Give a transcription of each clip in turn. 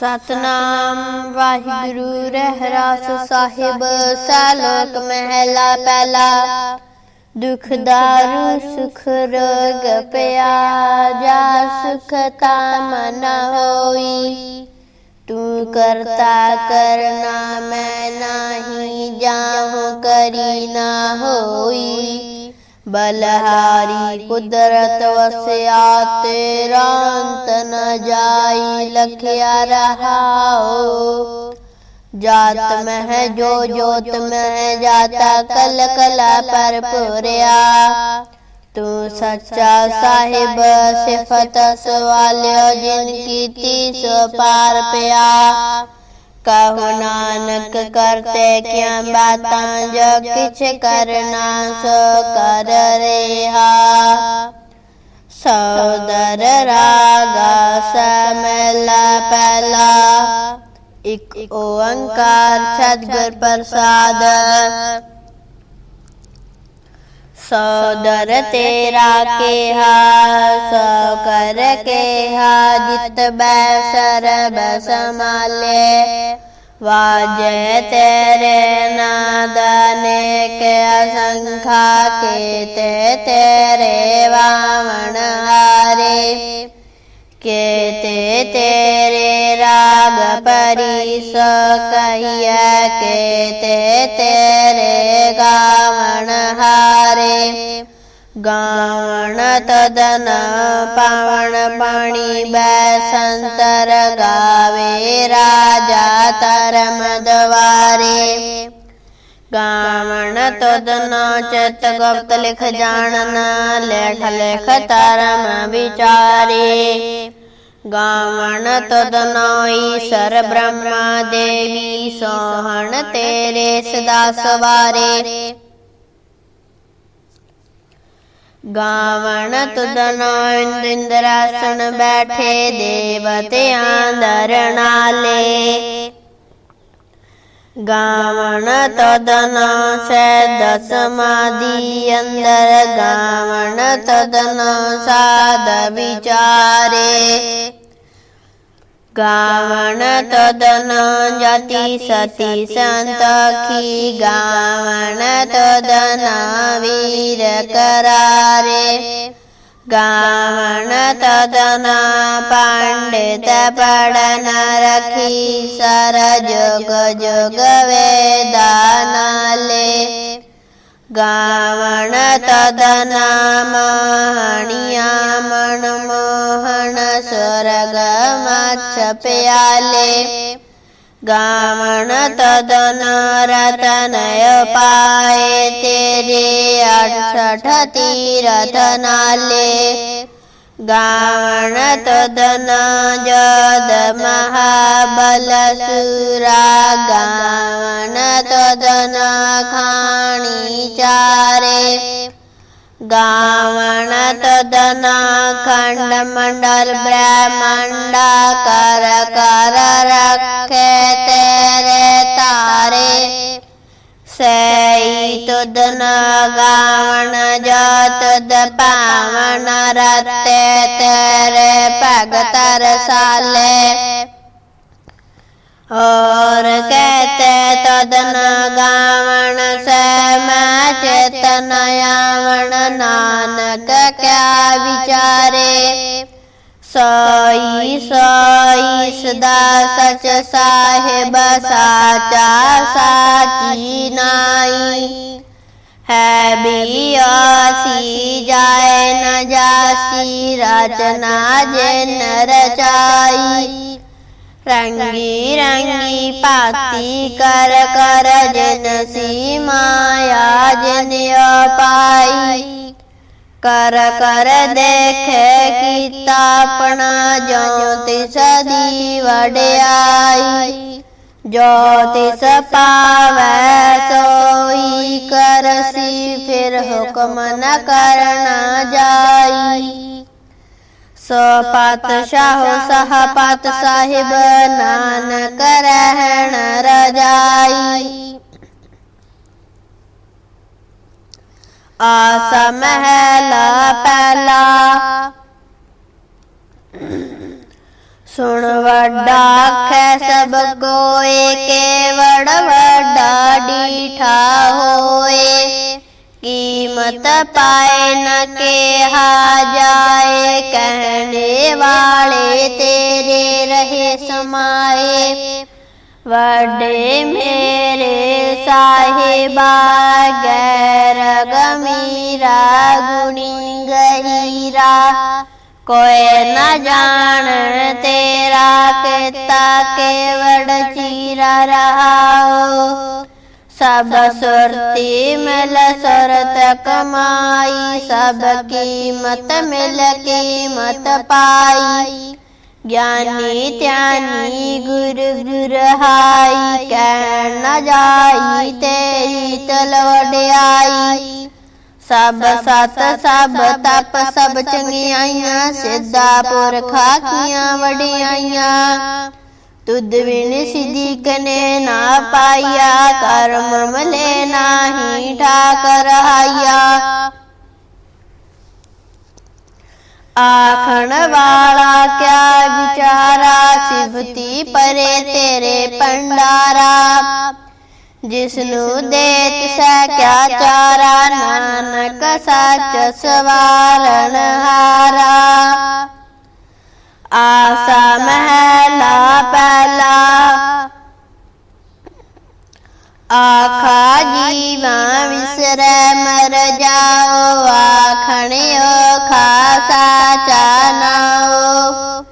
ਸਤਨਾਮ ਵਾਹਿਗੁਰੂ ਰਹਿਰਾਸ ਸਾਹਿਬ ਸਾਲੋਕ ਮਹਿਲਾ ਪਹਿਲਾ। ਦੁਖ ਦਾਰੂ ਸੁਖ ਰੋਗ ਪਿਆ ਜਾ ਸੁਖ ਤਾਮ ਨ ਹੋਈ। ਤੂੰ ਕਰਤਾ ਕਰਨਾ ਮੈਂ ਨਾਹੀ ਜਾਹੂ ਕਰੀ ਨਾ ਹੋਈ। ਬਲਹਾਰੀ ਕੁਦਰਤ ਵਸਿਆ ਤੇਰਾ ਅੰਤ ਨ ਜਾਈ ਲਖਿਆ ਰਹਾਓ ਜਾਤ ਮਹਿ ਜੋ ਜੋਤ ਮਹਿ ਜਾਤਾ ਕਲ ਕਲਾ ਪਰ ਪੁਰਿਆ ਤੂੰ ਸੱਚਾ ਸਾਹਿਬ ਸਿਫਤ ਸਵਾਲਿਓ ਜਿਨ ਕੀਤੀ ਸੋ ਪਾਰ ਪਿਆ ਕਹੋ ਨਾਨਕ ਕਰਤੇ ਕਿਆ ਬਾਤਾਂ ਜੋ ਕਿਛ ਕਰਨਾ ਸੋ ਕਰ ਰਿਹਾ। ਸੌਦਰ ਰਾਗਾ ਸਮਲਾ ਪਹਿਲਾ, ਇਕ ਓੰਕਾਰ ਸਤਿਗੁਰ ਪ੍ਰਸਾਦ। ਸੌਦਰ ਤੇਰਾ ਕਿਹਾ ਸੋ ਕਰ ਕਿਹਾ ਜਿਤ ਬੈ ਸਰਬ ਸਮਾਲੇ ਵਾਜੇ ਤੇਰੇ ਨਾਦ ਅਨੇਕ ਅਸੰਖਾ ਕੀਤੇ ਤੇਰੇ ਵਾਵਣ ਹਾਰੇ ਕੇਤੇ ਤੇਰੇ ਰਾਗ ਪਰਿਸ ਕਹੀਐ ਕੇਤੇ ਤੇਰੇ ਗਾਵਣ ਤਦਨ ਪਾਵਨ ਪਾਣੀ ਬੈ ਸੰਤਰ ਗਾਵੇ ਰਾਜਾ ਧਰਮ ਦਵਾਰੇ ਗਾਵਣ ਤਦਨ ਚਿਤ ਗੁਪਤ ਲਿਖ ਜਾਣਨ ਲੇਖ ਲਿਖ ਧਰਮ ਵਿਚਾਰੇ ਗਾਵਣ ਤਦਨੋਈ ਸਰ ਬ੍ਰਹਮਾ ਦੇਵੀ ਸੋਹਣ ਤੇਰੇ ਸਦਾ ਸਵਾਰੇ ਗਾਵਣ ਤੁਦਨੋ ਇੰਦਰਾਸਣ ਬੈਠੇ ਦੇਵਤਿਆਂ ਦਰਨਾਲੇ ਗਾਵਣ ਤਦਨ ਸੈਦ ਸਮਾਧੀ ਅੰਦਰ ਗਾਵਣ ਤਦਨ ਸਾਧ ਵਿਚਾਰੇ। गाण तदन यती सती सन्ती गाण वीरकरारे गण तदन पण्डित पढन रखि सर यग ਕਰਾਰੇ ਗਾਵਣ ਤਦਨ ਪੰਡਿਤ ਪੜਨ ਰਖੀ ਸਰ ਜੁਗ ਜੁਗ ਵੇਦਾਨਾਲੇ ਗਾਵਣ ਤਦਨ ਮਾਣੀਆਂ ਮਨ ਮੋਹਨ ਸੁਰਗ ਮਛ ਪਿਆਲੇ ਗਾਵਣ ਤਦਨ ਰਤਨ ਪਾਏ ਤੇਰੇ ਅਠਠ ਤੀਰਥ ਨਾਲੇ ਸੁਦਨ ਗਾਵਣ ਜਤ ਦਪਾਵਣ ਰਤੇ ਤੇਰੇ ਭਗਤ ਰਸਾਲੇ। ਔਰ ਕਹਤੇ ਤਦਨ ਗਾਵਣ ਸੈ ਮੈਂ ਚੇਤਨ ਆਵਣ, ਨਾਨਕ ਕਿਆ ਵਿਚਾਰੇ। ਸੋਈ ਸੋਈ ਸਦਾ ਸਚ ਸਾਹਿਬ, ਸਾਚਾ ਸਾਚੀ ਨਾਈ है बियासी जाए न जासी रचना जिन रचाई रंगी रंगी पाती कर कर जन सी माया जन पाई कर कर देखे कितापना जो तिस दी वड़ाई ਜੋ ਤਿਸ ਪਾਵੈ ਸੋਈ ਕਰਸੀ, ਫਿਰ ਹੁਕਮ ਨ ਕਰਨਾ ਜਾਈ। ਸੋ ਪਾਤਸ਼ਾਹ ਸਹਪਤ ਸਾਹਿਬ ਨਾਨਕ ਰਹਿਣ ਰਜਾਈ। ਆਸ ਮਹਿਲਾ ਪਹਿਲਾ ਸੁਣ ਵੱਡਾ ਆਖੈ ਸਭ ਕੋਏ ਕੇਵੜ ਵੱਡਾ ਡੀਠਾ ਹੋਏ। ਕੀਮਤ ਪਾਏ ਨ ਕਿਹਾ ਜਾਏ ਕਹਿਣੇ ਵਾਲੇ ਤੇਰੇ ਰਹੇ ਸਮਾਏ। ਵੱਡੇ ਮੇਰੇ ਸਾਹਿਬਾ ਗੈਰ ਗਮੀਰਾ ਗੁਣੀ ਗਹੀਰਾ। ਕੋਏ ਨਾ ਜਾਣ ਤੇਰਾ ਕੀਤਾ ਕੇਵੜ ਚੀਰਾ ਰਹਾਓ। ਸਭ ਸੁਰਤੀ ਮਿਲ, ਸੁਰਤ ਕਮਾਈ, ਸਭ ਕੀਮਤ ਮਿਲ, ਕੀਮਤ ਪਾਈ। ਗਿਆਨੀ ਧਿਆਨੀ ਗੁਰ ਗੁਰ ਹਾਈ ਕਹਿ ਨ ਜਾਈ ਤੇਰੀ ਤਲਵੜਿਆਈ ਸਭ ਸਤ, ਸਭ ਤਪ, ਸਭ ਚੰਗਿਆਈਆਂ, ਸਿੱਧਾ ਪੁਰਖਾ ਕੀਆਂ ਵਡਿਆਈਆਂ। ਤੁਧ ਵਿਣ ਸਿਧੀ ਕਨੇ ਨਾ ਪਾਈਆ ਕਰਮ ਮਲੇ ਨਾਹੀ ਠਾਕਰ ਹਾਇਆ। ਆਖਣ ਵਾਲਾ ਕਿਆ ਵਿਚਾਰਾ ਸਿਫਤੀ ਪਰੇ ਤੇਰੇ ਪੰਡਾਰਾ ਜਿਸ ਨੂੰ ਦੇਤ ਸੈ ਕਿਆ ਚਾਰਾ ਨਾਨਕ ਸੱਚ ਸਵਾਰਨ ਹਾਰਾ ਆਸਾ ਮਹਿਲਾ ਪਹਿਲਾ ਆਖਾ ਜੀਵਾ ਵਿਸਰੈ ਮਰ ਜਾਓ ਆਖਣਿਓ ਖਾਸਾ ਚਾਨਾਓ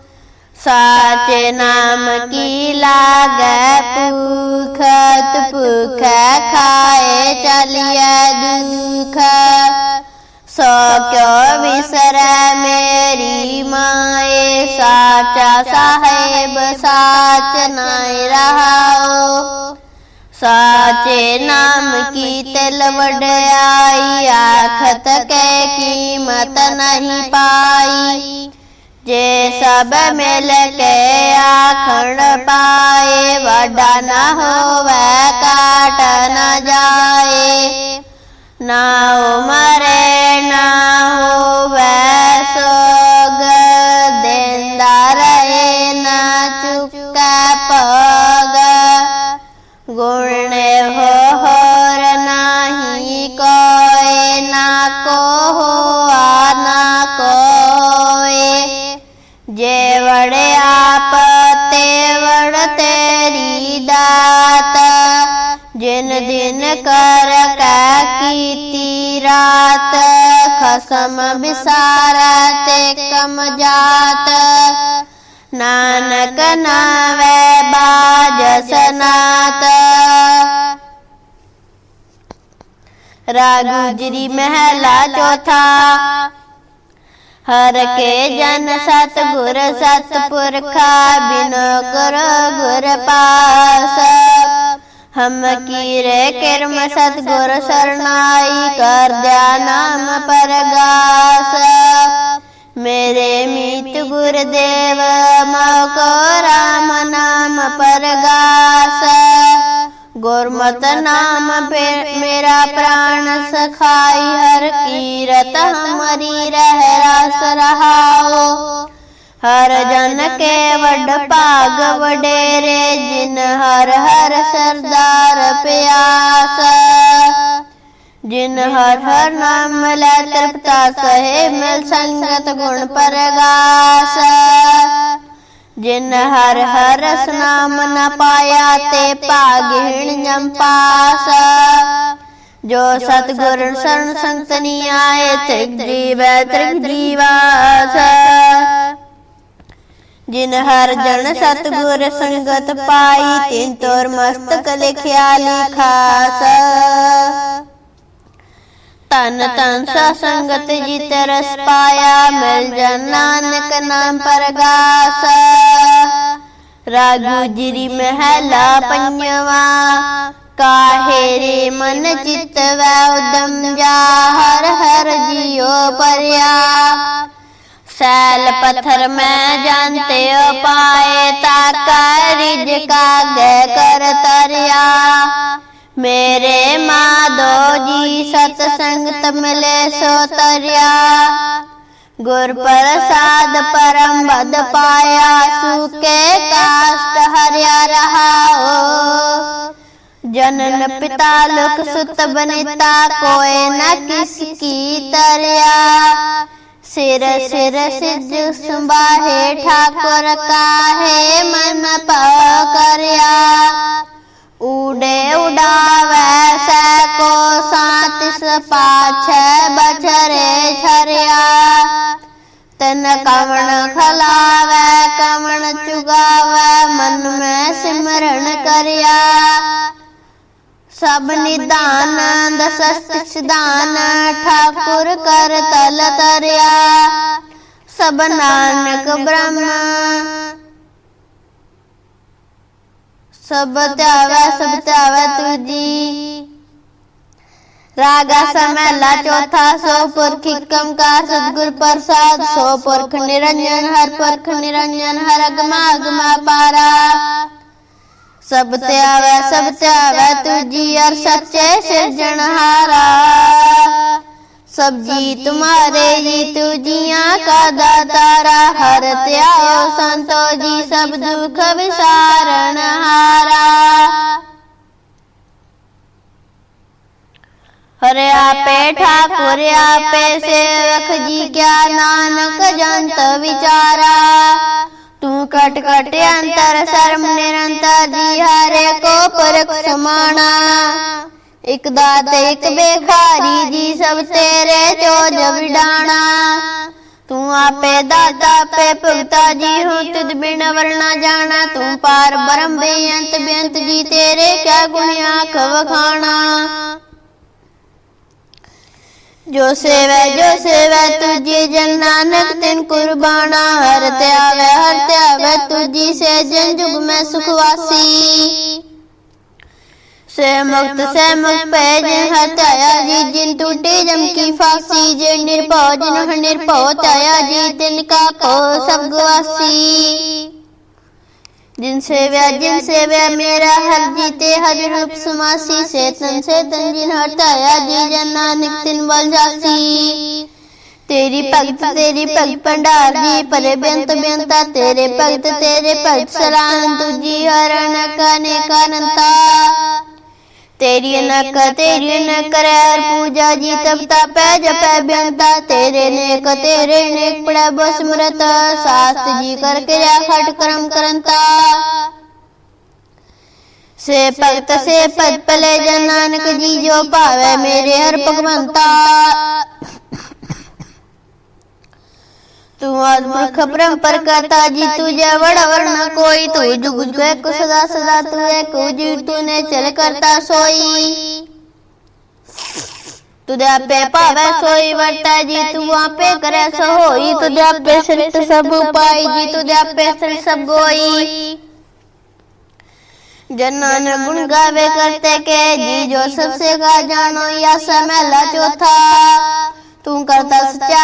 ਸਾਚੇ ਨਾਮ ਕੀ ਲਾਗੈ ਭੁਖਤ ਭੁਖੈ ਖਾਏ ਚਲਿਐ ਦੁਖ। ਸੋ ਕਿਉ ਵਿਸਰੈ ਮੇਰੀ ਮਾਏ, ਸਾਚਾ ਸਾਹਿਬ, ਸਾਚ ਨਾਇ ਰਹਾਓ ਸਾਚੇ ਨਾਮ ਕੀ ਤਿਲ ਵਡਿਆਈ, ਆਖਤ ਕੈ ਕੀਮਤ ਨਹੀਂ ਪਾਈ। ਜੇ ਸਭ ਮਿਲ ਕੇ ਆਖਣ ਪਾਏ ਵੱਡਾ ਨਾ ਹੋਵੇ ਕਾਟ ਨਾ ਜਾਏ। ਨਾ ਉਮਰੇ ਬਿਸਾਰ ਤੇ ਕਮ ਜਾਤ। ਨਾਨਕ ਨਾਵੇ ਬਾਜ ਸਨਾਤ। ਰਾਗੁਜਰੀ ਮਹਿਲਾ ਚੌਥਾ। ਹਰ ਕੇ ਜਨ ਸਤ ਗੁਰ ਸਤ ਪੁਰਖਾ ਬਿਨ ਗੁਰ ਗੁਰ ਪਾਸ। ਹਮ ਕੀਰੇ ਕਿਰਮ ਸਤਗੁਰ ਸਰਨਾਈ ਕਰ ਦਿਆ ਨਾਮ ਪਰਗਾਸ। ਮੇਰੇ ਮੀਤ ਗੁਰਦੇਵ ਮੋਕੋ ਰਾਮ ਨਾਮ ਪਰਗਾਸ। ਗੁਰਮਤ ਨਾਮ ਮੇਰਾ ਪ੍ਰਾਣ ਸਖਾਈ, ਹਰ ਕੀਰਤ ਹਮਰੀ ਰਹਿ ਰਸ ਰਹਾਓ ਹਰ ਜਨ ਕੇ ਵੱਡ ਭਾਗ ਵਡੇਰੇ ਜਿਨ ਹਰ ਹਰ ਸਰਦਾਰ ਪਿਆਸ। ਜਿਨ ਹਰ ਹਰ ਨਾਮ ਲੈ ਤ੍ਰਿਪਤਾ ਸਹੇ ਮਿਲ ਸੰਗਤ ਗੁਣ ਪਰਗਾਸ। ਜਿਨ ਹਰ ਹਰ ਰਸ ਨਾਮ ਨ ਪਾਇਆ ਤੇ ਭਾਗਿਣ ਜਮ ਪਾਸ। ਜੋ ਸਤਗੁਰ ਸਰਨ ਸੰਤਨੀ ਆਏ ਤ੍ਰਿਗ ਜੀਵੈ ਤ੍ਰਿਗ ਜੀਵਾਸ। ਜਿਨ ਹਰ ਜਨ ਸਤਗੁਰ ਸੰਗਤ ਪਾਈ ਤਿਨ ਤੋਰ ਮਸਤਕ ਲਿਖਿਆ ਲਿਖਾਸ। ਤਨ ਤਨ ਸਾ ਸੰਗਤ ਜਿਤ ਰਸ ਪਾਇਆ ਮਿਲ ਜਨ ਨਾਨਕ ਨਾਮ ਪਰਗਾਸ। ਰਾਗੂ ਜਿਰੀ ਮਹਿਲਾ ਪੰਜਵਾ। ਕਾਹੇ ਰੇ ਮਨ ਚਿਤ ਵੈ ਉਦਮ ਜਾ। ਹਰ ਹਰ ਜਿਉ ਪਰਿਆ। ਸੈਲ ਪੱਥਰ ਮੈਂ ਜਾਣਤੇ ਪਾਏ ਤਾ ਕਰਿਜ ਕਾਗੇ ਕਰ ਤਰਿਆ ਮੇਰੇ ਮਾਧੋ ਜੀ ਸਤ ਸੰਗਤ ਮਿਲੇ ਸੋ ਤਰਿਆ ਗੁਰ ਪ੍ਰਸਾਦ ਪਰਮ ਬਦ ਪਾਇਆ ਸੁਕੇ ਕਾਸ਼ਟ ਹਰਿਆ ਰਹਾਓ ਜਨਨ ਪਿਤਾ ਲੁਕ ਸੁਤ ਬਨਿਤਾ ਕੋਏ ਨ ਕਿਸ ਕੀ ਤਰਿਆ ਸਿਰ ਸਿਰ ਸਿਜ ਸੰਭਾਹੇ ਠਾਕੁਰ ਕਾਹੇ ਮਨ ਪਾਉ ਕਰਿਆ। ਊੜੇ ਉਡਾਵੈ ਸੈ ਕੋ ਸਾਤਿਸ ਪਾਛੈ ਬਛਰੇ ਛਰਿਆ। ਤਨ ਕਵਣ ਖਲਾਵੈ, ਕਵਣ ਚੁਗਾਵੈ, ਮਨ ਮੈਂ ਸਿਮਰਨ ਕਰਿਆ। ਸਭ ਨਿਦਾਨ ਦਸਸਤ ਸਿਧਾਨ ਠਾਕੁਰ ਕਰ ਤਲ ਤਰਿਆ ਸਭ ਨਾਨਕ ਬ੍ਰਹਮ ਸਭ ਧਿਆਵੈ ਸਭ ਧਿਆਵੈ ਤੁਜੀ ਰਾਗਾ ਸਮੈਲਾ ਚੌਥਾ ਸੋ ਪੁਰਖ ਏਕਮ ਕਾ ਸਤਿਗੁਰ ਪ੍ਰਸਾਦ ਸੋ ਪੁਰਖ ਨਿਰੰਜਨ ਹਰ ਪੁਰਖ ਨਿਰੰਜਨ ਹਰ ਅਗਮਾ ਅਗਮਾ ਸਭ ਧਿਆਵੈ ਸਭ ਧਿਆਵੈ ਤੁਜੀ ਅਰ ਸੱਚੇ ਸਿਰਜਣਹਾਰਾ ਸਭ ਜੀ ਤੁਮਾਰੇ ਜੀ ਤੁਜੀਆਂ ਕਾ ਦਾਤਾਰਾ। ਹਰ ਧਿਆਓ ਸੰਤੋ ਜੀ ਸਭ ਦੁਖ ਵਿਸਾਰਨ ਹਾਰਾ। ਹਰੇ ਆਪੇ ਠਾਕੁਰ ਆਪੇ ਸੇਵਕ ਜੀ ਕਿਆ ਨਾਨਕ ਜੰਤ ਵਿਚਾਰਾ। ਤੂੰ ਕਟ ਕਟ ਅੰਤਰ ਸਰਮ ਨਿਰੰਤਰ ਜੀ ਹਰੇ ਕੋ ਪਰਖ ਸਮਾਣਾ। ਇਕ ਦਾਤ ਇਕ ਬੇਖਾਰੀ ਜੀ ਸਭ ਤੇਰੇ ਚੋਜ ਵਿਡਾਣਾ। ਤੂੰ ਆਪੇ ਦਾਤਾ, ਆਪੇ ਭਗਤਾ ਜੀ ਹੂੰ, ਤੁਧ ਬਿਨ ਵਰਣਾ ਜਾਣਾ। ਤੂੰ ਪਾਰ ਬ੍ਰਹਮ ਬੇਅੰਤ ਬੇਅੰਤ ਜੀ ਤੇਰੇ ਕਿਆ ਗੁਣ ਆਖ ਵਖਾਣਾ। ਜੋ ਸੇਵੈ ਜੋ ਸੇਵੈ ਤੁਜੀ ਜਨ ਨਾਨਕ ਤਿਨ ਕੁਰਬਾਨਾ, ਹਰ ਤਿਆ मैं सुखवासी। से मुक्त से मुक्त पैज हताया जी जिन टूटे जम की फांसी। जे निर्भो जिन निर्भो ताया जी, तिन का को सब गवासी जिनसे व्या जिनसे व्या, मेरा हर जीते हर रूप सुमासी। से तन से तन जिन हटाया जी, जन नानक तिन बल जासी ਤੇਰੀ ਭਗਤ ਤੇਰੀ ਭਗਤ ਭੰਡਾਰ ਜੀ ਪਰੇ ਬੇਅੰਤ ਬੇਅੰਤਾ ਤੇਰੇ ਭਗਤ ਤੇਰੇ ਭਗਤ ਸਲਾਮ ਤੁਜੀ ਹਰਨ ਕਨੇ ਕਨਤਾ ਤੇਰੀ ਨਕ ਤੇਰੀ ਨਕ ਰੈਰ ਪੂਜਾ ਜੀ ਤਪ ਤਪੈ ਜਪੈ ਬੇਅੰਤਾ ਤੇਰੇ ਨੇਕ ਤੇਰੇ ਨੇਕ ਪੜੈ ਬਸਮਰਤ ਸਾਸਤ ਜੀ ਕਰ ਕਿਰਿਆ ਖਟ ਕਰਮ ਕਰੰਤਾ ਸੇ ਭਗਤ ਸੇ ਪਦ ਪਲੇ ਜਨ ਨਾਨਕ ਜੀ ਜੋ ਭਾਵੇ ਮੇਰੇ ਹਰ ਭਗਵੰਤਾ। तू अद्भुत ब्रह्म पर करता जी तुझे बड़ा वर्ण कोई तू जुग जुग एक सदा सदा तू एक उजीर तूने चल करता सोई तुझे आपे पावे सोई वरता जी तू आपे करे सो होई तुझे आपे सृष्ट सब उपाय जी तुझे आपे सृष्ट सब गोई जनान गुण गावे करते के जी जो सबसे गा जानो या समैला चौथा तू करता सचार मैं डासा जोन तो पावे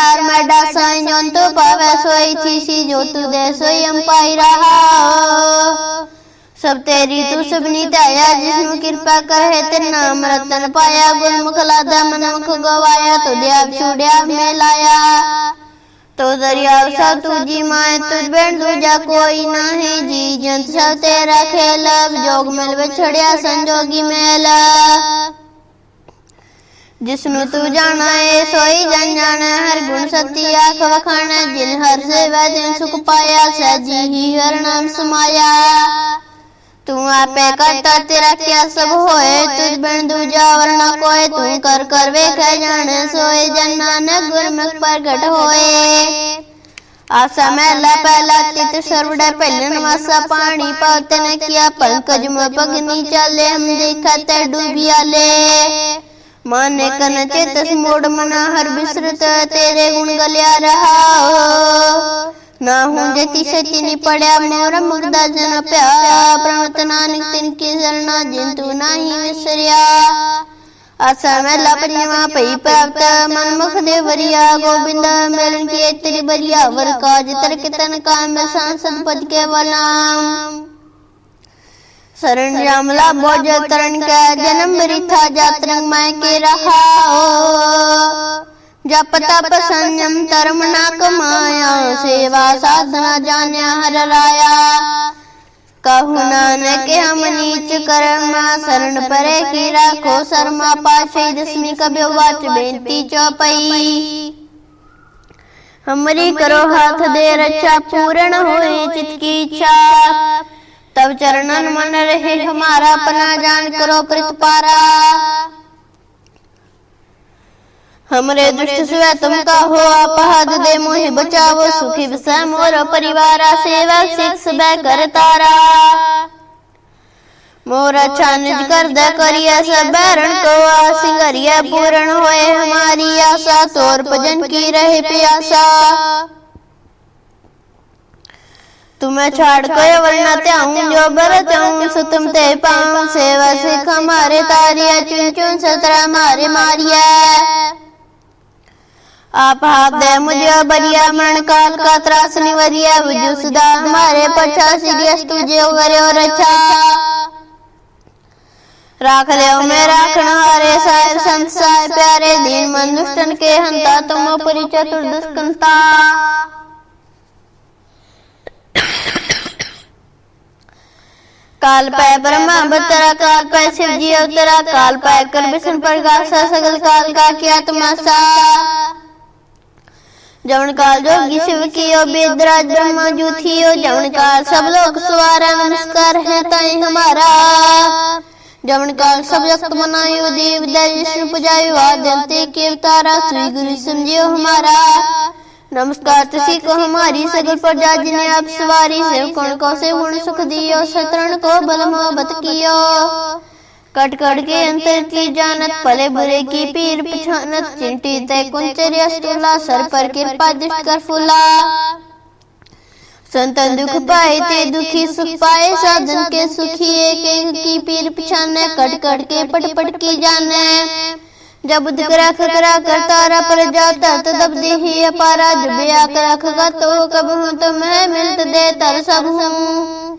ਜੋ ਤੂੰ ਦੇ ਸੋਈ ਅੰਪਾਈ ਰਹਾ ਸਭ ਤੇਰੀ ਤੂੰ ਸਭਨੀ ਧਾਇਆ ਜਿਸ ਨੂੰ ਕਿਰਪਾ ਕਰੇ ਤੇ ਨਾਮ ਰਤਨ ਪਾਇਆ ਗੁਰਮੁਖ ਲਾਦਾ ਮਨਮੁਖ ਗਵਾਇਆ ਤੂੰ ਦੇ ਆਪ ਛੁੜਿਆ ਮੈਂ ਲਾਇਆ। ਤੋ ਦਰਿਆ ਸਭ ਤੁਜੀ ਮੈਂ ਤੁਝ ਬਿਨ ਦੂਜਾ ਕੋਈ ਨਹੀਂ ਜੀ ਜੰਤ ਸਭ ਤੇਰਾ ਖੇਲ ਜੋਗ ਮਿਲ ਵਿਛੜਿਆ ਸੰਜੋਗੀ ਮੇਲਾ। ਜਿਸ ਨੂੰ ਤੂੰ ਜਾਣਾ ਏ ਸੋਈ ਜਨ ਜਾਣ। ਹਰ ਗੁਣ ਸਤੀ ਆਖ ਵਖਾਣ ਜਿਨ ਹਰ ਸੇਵਾ ਦਿਨ ਸੁਖ ਪਾਇਆ ਸਜੀ ਹੀ ਹਰ ਨਾਮ ਸਮਾਇਆ। ਤੂੰ ਆਪੇ ਕਰਤਾ, ਤੇਰਾ ਕਿਆ ਸਭ ਹੋਏ? ਤੁਝ ਬਿਨ ਦੂਜਾ ਵਰਨਾ ਕੋਏ? ਤੂੰ ਕਰ ਕਰ ਵੇਖੈ ਜਾਣ, ਸੋਏ ਜਨ ਨਾਨਕ ਗੁਰਮੁਖ ਪ੍ਰਗਟ ਹੋਏ। ਆਸਾ ਮਹਿਲਾ ਪਹਿਲਾ ਤਿਤ ਸਰਵੜਾ ਪਹਿਲਨ ਵਾਸਾ ਪਾਣੀ ਪਾਤਨ ਕਿਆ ਪਲਕਜ ਮ ਪਗਨੀ ਚਾਲੇ, ਹਮ ਦੇਖਾ ਤੈ ਡੁਬਿਆ ਲੈ माने कन चेतस मोड़ मना हर बिसरत तेरे गुण गलिया रहा हो ना हूं जति सती नि पड़या मोर मुर्दा जन प्या प्रणत नानक तिन की शरणा जिन तू नाही विसरिया आसा मैला परिमा पई प्राप्त मन मुख दे वरिया गोविंद मिलन की तेरी बरिया वर काज तर कितन काम सांसद पद के वलाम शरण रामला बोज तरण का जन्म वृथा जातरंग मैं के रहा जप तप संयम धर्म ना कमाया सेवा साधना जान्या हर राया कहु नानक हम नीच कर्मा शरण परे की राखो शर्मा पाशे दसमी कब्यो वाच बेनती चौपाई हमरी करो हाथ दे रक्षा पूर्ण होए चित की इच्छा तब चरणन मन रहे हमारा अपना जान करो प्रतिपारा हमरे दुष्ट सुय तुम का हो अपहद दे मोहि बचावो सुखी विषय मोर परिवारा सेवा सिख सब कर तारा मोर अच्छा निज कर दे करिया सब बैरण को सिंगरिया पूर्ण होए हमारी आशा तोर भजन की रहे प्यासा तुम्हें छाड़ के वरना त्याऊं जो बरत हूं सो तुम ते पाऊं सेवा सिख हमारे तारिया चुन चुन सतरा मारे मारिया आप हाथ दे मुझे बरिया मरण काल का त्रास निवरिया बुझु सदा हमारे पछा सीरियस तुझे करे और अच्छा राख ले मैं राखण हारे साहिब संत साहिब प्यारे दीन मन दुष्टन के हंता तुम परि चतुर्दस्कंता काल पै ब्रह्मा बतरा काल पै शिव जी अवतरा काल पै कर विष्णु प्रकाशा सगल काल का किया तमाशा। जवन काल जोगी शिव कियो बेदराज ब्रह्मा जू थियो जवन काल सब लोग सवारा नमस्कार है ताई हमारा। जवन काल सब जगत मनायो देव दय विष्णु पुजायो आद्यंते के अवतारा श्री गुरु समझियो हमारा। नमस्कार तुसी को हमारी सगल प्रजा जिने आप सवारी से कौन को से गुण सुख दियो शत्रुन को बल मोहब्बत कियो कट कट के अंतर की जानत भले बुरे की पीर पछानत चिंटी तय कुंचर्य स्टूला सर पर कृपा दृष्ट कर फूला संतन दुख पाए ते दुखी सुख पाए साधन के सुखी एक एक की पीर पिछाने कट कट के पट पट की जाने जब बुद्ध करा करा कर तारा पर जाता तो दब देही अपारा जब या करा खगा तो कब हूँ तो मैं मिलत दे तर सब हूँ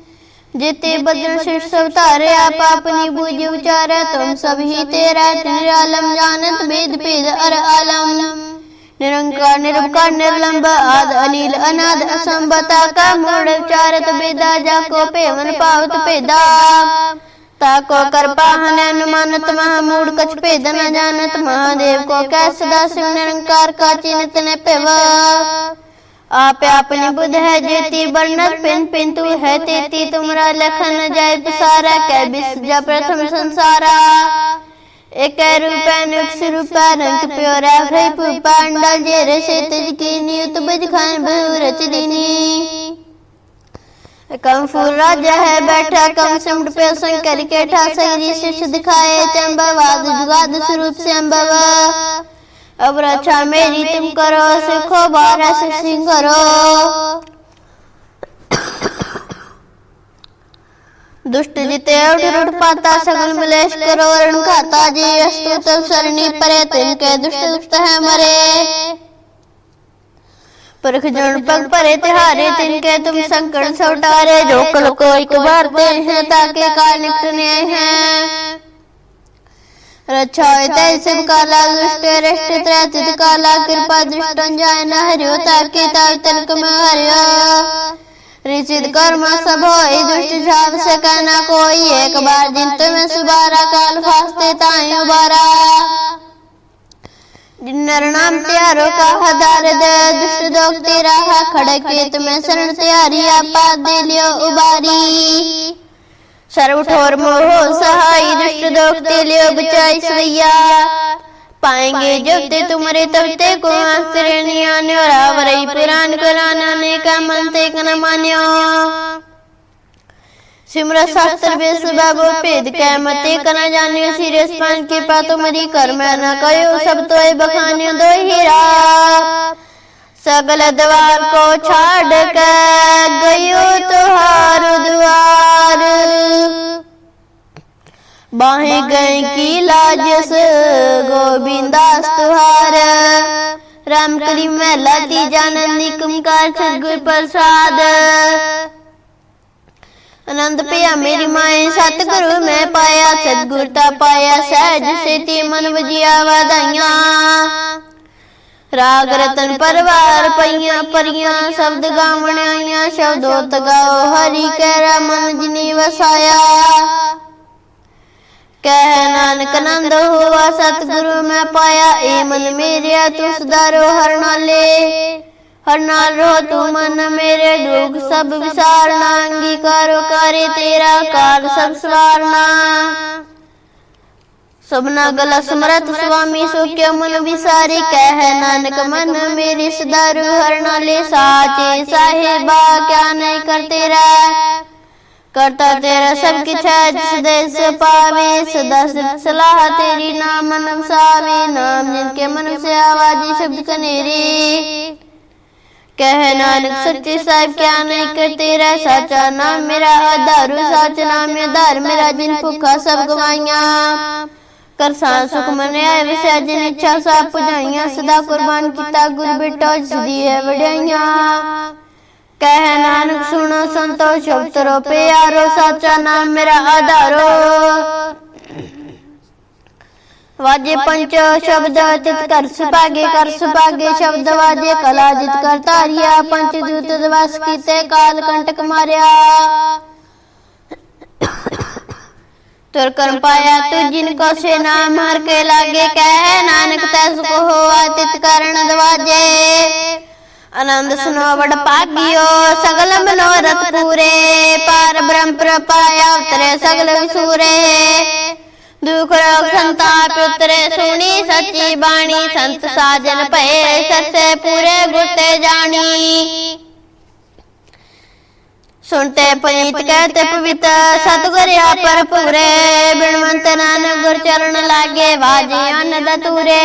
जिते बद्र शीर्ष अवतारे आप अपनी बूझ उचारे तुम सब ही तेरा निरालम जानत वेद भेद अर आलम निरंकार निरंकार निर्लंब आद अनिल अनाद असंबता का मूड उचारत वेदा जाको पेवन पावत पेदा ताको कर पाहन अनुमानत महामूड कछ भेद न जानत महादेव को कैस दास निरंकार का चिन्हित ने पेवा आप अपनी बुध है जेती वर्णत पिन पिन तू है तेती तुमरा लखन जय पिसारा कै बिस जा प्रथम संसारा एक रूप अनुक्ष रूप रंग प्योरा भ्रय पांडल जे रसे तज की नियुत बज खान बहु रच दीनी कम फूल राजा है बैठा कम सिमट पे शंकर के ठा सगरी शिष दिखाए चंबवाद जुगाद स्वरूप से अब। रक्षा मेरी तुम करो सिखो बारह से सिंह करो। दुष्ट जिते उठ रुठ पाता सगल मिलेश करो वरण खाता जी अस्तु तल सरणी परे तिनके दुष्ट दुष्ट है मरे। परख जन पग परे तिहारे तिनके तुम संकट से उतारे जो कल को एक बार हैं ताकि काल निकटने हैं। रक्षा काला दुष्ट रष्ट काला कृपा दृष्टन जाय न हरियो ताकि ताल तनक में हरियो। ऋषित कर्म सब होई दुष्ट से कहना कोई एक बार दिन तुम्हें सुबारा काल फास्ते ताई उबारा। जिन्नर नाम त्यारो का हदार दे दुष्ट दोग तेरा है खड़के तुम्हें शरण त्यारी आपा दे लियो उबारी सर्व ठोर मोह सहाय दुष्ट दोग ते लियो बचाई सवैया पाएंगे जब ते तुम्हारे तब ते को आश्रय न्यो रावरई पुराण कराना ने का मन ते कन मान्यो ਸਿਮਰ ਸਾਤਰ ਬੇਸਬਬ ਭੇਦ ਕੈ ਮਤੇ ਕਨ ਜਾਣਿਓ ਸਿਰੇ ਸਪਨ ਕੀ ਪਾ ਤੁਮਰੀ ਕਰ ਮੈਂ ਨਾ ਕਯੋ ਸਭ ਤੋਏ ਬਖਾਨਿਓ ਦੋਹੀ ਰਾ ਸਗਲ ਦਵਾਰ ਕੋ ਛਾੜ ਕੇ ਗਇਓ ਤੁਹਾਰ ਦੁਆਰ ਬਾਹੇ ਗਏ ਕੀ ਲਾਜਸ ਗੋਬਿੰਦਾਸ ਤੁਹਾਰ ਰਾਮ ਕਲੀ ਮਹਿਲਾ ਤੀ ਜਾਨਨ ਨਿਕਮ ਕਾਰ ਸਤਗੁਰ ਪ੍ਰਸਾਦ। ਆਨੰਦ ਪਿਆ ਮੇਰੀ ਮਾਏ ਸਤਿਗੁਰੂ ਮੈਂ ਪਾਇਆ ਸਤਿਗੁਰ ਤਾਂ ਪਾਇਆ ਸਹਿਜ ਸੇਤੀ ਮਨ ਵਜਿਆ ਵਧਾਈਆਂ। ਰਾਗ ਰਤਨ ਪਰਵਾਰ ਪਈਆਂ ਪਰੀਆਂ ਸ਼ਬਦ ਗਾਵਣ ਆਈਆਂ ਸ਼ਬਦੋਤ ਗਾਓ ਹਰੀ ਕਹਿ ਮਨ ਜਿਨੀ ਵਸਾਇਆ। ਕਹਿ ਨਾਨਕ ਨੰਦ ਹੋਵਾ ਸਤਿਗੁਰੂ ਮੈਂ ਪਾਇਆ ਏ ਮਨ ਮੇਰਿਆ ਤੁਸ ਦਰੋ ਹਰਨਾਲੇ। ਹਰ ਨਾਲ ਰੋ ਤੂੰ ਮਨ ਮੇਰੇ ਦੁਖ ਸਭ ਵਿਸਾਰਨਾ, ਅੰਗੀਕਾਰੋ ਕਰੇ ਤੇਰਾ ਕਾਲ, ਸਭ ਸਵਾਰਨਾ। ਸਭਨਾ ਗਲ ਸਮਰਤ ਸੁਆਮੀ, ਸੋ ਕਿਉ ਮਨ ਵਿਸਾਰੇ? ਕਹਿ ਨਾਨਕ ਮਨ ਮੇਰੀ ਸਦਾਰੂ, ਹਰ ਨਾਲੇ ਸਾਚੇ ਸਾਹਿਬਾ, ਕਿਆ ਨਹੀਂ ਕਰ ਤੇਰਾ ਕਰਤਾ ਤੇਰਾ ਸਭ ਕਿਛ ਹੈ, ਜਿਸ ਦੇ ਸ ਪਾਵੇ, ਸਦਾ ਸਲਾਹ ਤੇਰੀ ਨਾਮ ਮਨ ਨਾਮ ਜਿਨ ਕੇ ਮਨ ਸੇ ਆਵਾਜੀ ਸ਼ਬਦ ਕਨੇਰੀ। ਕਹਿ ਨਾਨਕ, ਸੱਚੇ ਸਾਹਿਬ ਕਿਆ ਨਹੀਂ ਕਰ ਤੇਰਾ ਸਾਚਾ ਨਾਮ, ਮੇਰਾ ਆਧਾਰੂ, ਸਾਚ ਨਾਮ ਆਧਾਰ, ਮੇਰਾ ਜਿਨ ਭੁੱਖਾ ਸਭ ਗਵਾਈਆਂ। ਕਰ ਸੁਖ ਮਨਿਆ ਵਿਸੈ ਜਿਨ ਇੱਛਾ ਸਭ ਪੁਜਾਈਆਂ, ਸਦਾ ਕੁਰਬਾਨ ਕੀਤਾ ਗੁਰ ਬਿਟੋ ਜਿਸ ਹੈ ਵਡਿਆਈਆਂ। ਕਹਿ ਨਾਨਕ, ਸੁਣੋ ਸੰਤੋ ਸ਼ਬਦ ਰੋ ਪਿਆਰੋ, ਸਾਚਾ ਨਾਮ, ਮੇਰਾ ਆਧਾਰੋ। ਵਾਜੇ ਪੰਚ ਸ਼ਬਦ ਤਿਤ ਕਰ ਸੁਭਾਗੇ ਕਰ ਸੁਭਾਗੇ ਸ਼ਬਦ ਵਾਜੇ ਕਲਾ ਜਿਤ ਕਰ ਧਾਰਿਆ ਪੰਚ ਦੂਤ ਦਵਸ ਕੀਤੇ ਕਾਲ ਕੰਟਕ ਮਾਰਿਆ। ਤੁਰ ਕਰਮ ਪਾਇਆ ਤੂ ਜਿਨ ਕੋ ਸੇ ਨਾਮ ਹਰ ਕੇ ਲਾਗੇ ਕਹਿ ਨਾਨਕ ਤੈਸ ਕੋ ਹੋਆ ਤਿਤ ਕਰਨ ਦਵਾਜੇ। ਆਨੰਦ ਸੁਨੋ ਵਡ ਭਾਗਿਓ ਸਗਲ ਮਨੋਰਥ ਪੂਰੇ। ਪਾਰ ਬ੍ਰਹਮ ਪ੍ਰਪਾਇਆ ਉਤਰੇ ਸਗਲ ਵਿਸੂਰੇ। ਦੁਖ ਰੋਗ ਸੰਤਾਪ ਉਤਰੇ, ਸੁਣੀ ਸੱਚੀ ਬਾਣੀ, ਸੰਤ ਸਾਜਨ ਭਏ, ਸਸੇ ਪੂਰੇ ਗੁਰਤੇ ਜਾਣੀ। ਸੁਣਤੇ ਪਨੀਤ ਕਹਤੇ ਪਵਿੱਤ, ਸਤਗੁਰ ਆਪਰ ਪੂਰੇ ਬਿਨਵੰਤ ਨਾਨਕ ਗੁਰ ਚਰਨ ਲਾਗੇ, ਵਾਜੇ ਅਨ ਦਤੂਰੇ।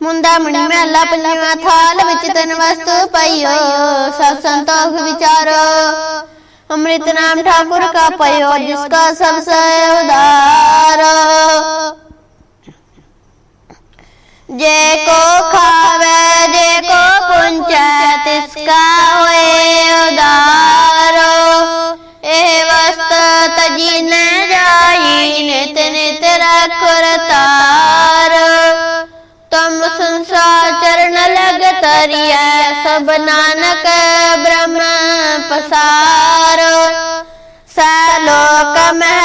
ਮੁੰਦਾ ਮਣੀ ਮਹਲਾ ਪੰਜਵਾਂ ਥਾਲ ਵਿੱਚ ਤਨ ਵਸਤੂ ਪਈਓ, ਸਤ ਸੰਤੋਖ ਵਿਚਾਰੋ। अमृत नाम ठाकुर का पयो जिसका सबसे उदार जे को खावे जे को पुंचे तिसका होए उदार ए वस्त तजी न जाई नित नित रखुर तार तुम संसार चरण लग तरिया सब नानक ब्रह्म पसार Amen.